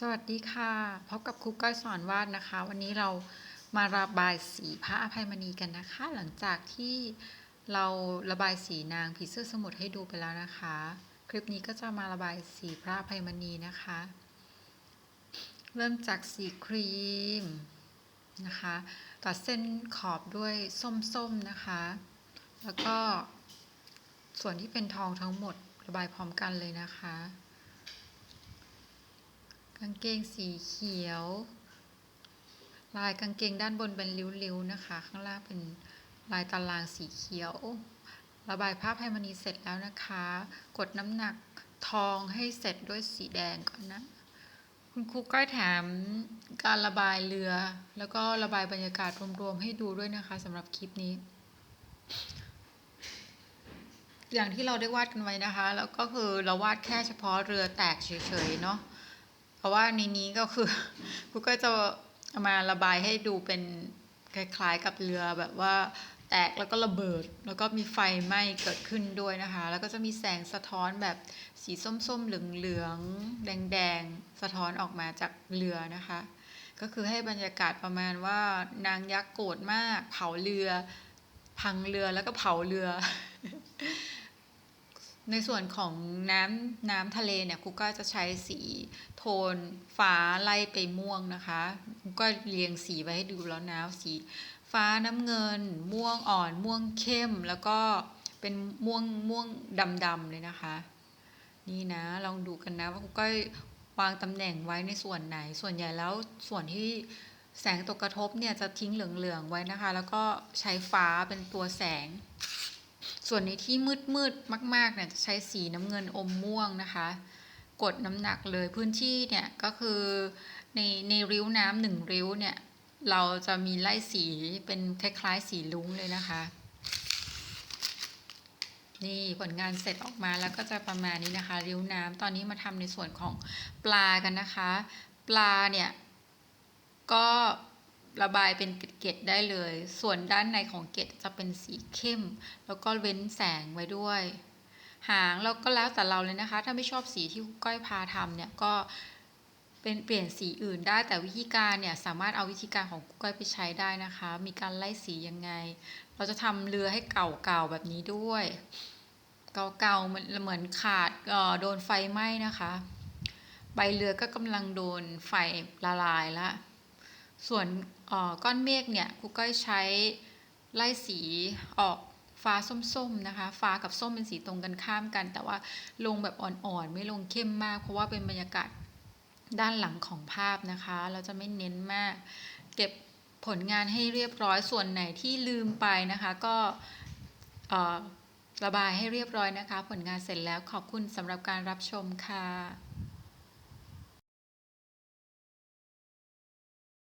สวัสดีค่ะ พบกับครูก้อยสอนวาดนะคะ วันนี้เรามาระบายสีพระอภัยมณีกันนะคะ หลังจากที่เราระบายสีนางผีเสื้อสมุทรให้ดูไปแล้วนะคะ คลิปนี้ก็จะมาระบายสีพระอภัยมณีนะคะ เริ่มจากสีครีมนะคะตัดเส้นขอบด้วยส้มๆนะคะ แล้วก็ส่วนที่เป็นทองทั้งหมดระบายพร้อมกันเลยนะคะางเกงสีเขียว ลายกางเกงด้านบนเป็นริ้วๆนะคะ ข้างล่างเป็นลายตารางสีเขียว ระบายภาพให้มณีเสร็จแล้วนะคะ กดน้ำหนักทองให้เสร็จด้วยสีแดงก่อนนะ คุณครูก้อยแถมการระบายเรือ แล้วก็ระบายบรรยากาศรวมๆให้ดูด้วยนะคะสำหรับคลิปนี้ อย่างที่เราได้วาดกันไว้นะคะ แล้วก็คือเราวาดแค่เฉพาะเรือแตกเฉยๆเนาะ ราะว่าในนี้ก็คือกูก็จะมาระบายให้ดูเป็นคล้ายๆกับเรือแบบว่าแตกแล้วก็ระเบิด แล้วก็มีไฟไหม้เกิดขึ้นด้วยนะคะ แล้วก็จะมีแสงสะท้อนแบบสีส้มๆเหลืองๆแดงๆสะท้อนออกมาจากเรือนะคะ ก็คือให้บรรยากาศประมาณว่านางยักษ์โกรธมาก เผาเรือ พังเรือแล้วก็เผาเรือ ในส่วนของน้ำน้ำทะเลเนี่ยครูก็จะใช้สีโทนฟ้าไล่ไปม่วงนะคะครูก็เรียงสีไว้ให้ดูแล้วนะสีฟ้าน้ำเงิน ม่วงอ่อน ม่วงเข้ม แล้วก็เป็นม่วงม่วงดำๆเลยนะคะ นี่นะลองดูกันนะว่าครูก็วางตำแหน่งไว้ในส่วนไหน ส่วนใหญ่แล้วส่วนที่แสงตกกระทบเนี่ยจะทิ้งเหลืองๆไว้นะคะ แล้วก็ใช้ฟ้าเป็นตัวแสง ส่วนในที่มืดมืดๆมากๆเนี่ยจะใช้สีน้ำเงินอมม่วงนะคะ กดน้ำหนักเลยพื้นที่เนี่ยก็คือในในริ้วน้ำหนึ่งริ้วเนี่ยเราจะมีไล่สีเป็นคล้ายๆสีลุ้งเลยนะคะ นี่ผลงานเสร็จออกมาแล้วก็จะประมาณนี้นะคะ ริ้วน้ำตอนนี้มาทำในส่วนของปลากันนะคะ ปลาเนี่ยก็ ระบายเป็นเกล็ดได้เลย ส่วนด้านในของเกล็ดจะเป็นสีเข้ม แล้วก็เว้นแสงไว้ด้วย หางเราก็แล้วแต่เราเลยนะคะ ถ้าไม่ชอบสีที่ก้อยพาทำเนี่ยก็เป็นเปลี่ยนสีอื่นได้แต่วิธีการเนี่ยสามารถเอาวิธีการของครูก้อยไปใช้ได้นะคะ มีการไล่สียังไง เราจะทำเรือให้เก่าๆแบบนี้ด้วย เก่าๆเหมือนเหมือนขาดออโดนไฟไหม้นะคะ ใบเรือก็กำลังโดนไฟละลายละ ส่วนก้อนเมฆเนี่ยครูก้อยใช้ไล่สีออกฟ้าส้มๆนะคะ ฟ้ากับส้มเป็นสีตรงกันข้ามกัน แต่ว่าลงแบบอ่อนๆ ไม่ลงเข้มมาก เพราะว่าเป็นบรรยากาศด้านหลังของภาพนะคะ เราจะไม่เน้นมาก เก็บผลงานให้เรียบร้อยส่วนไหนที่ลืมไปนะคะ ก็ระบายให้เรียบร้อยนะคะ ผลงานเสร็จแล้วขอบคุณสำหรับการรับชมค่ะ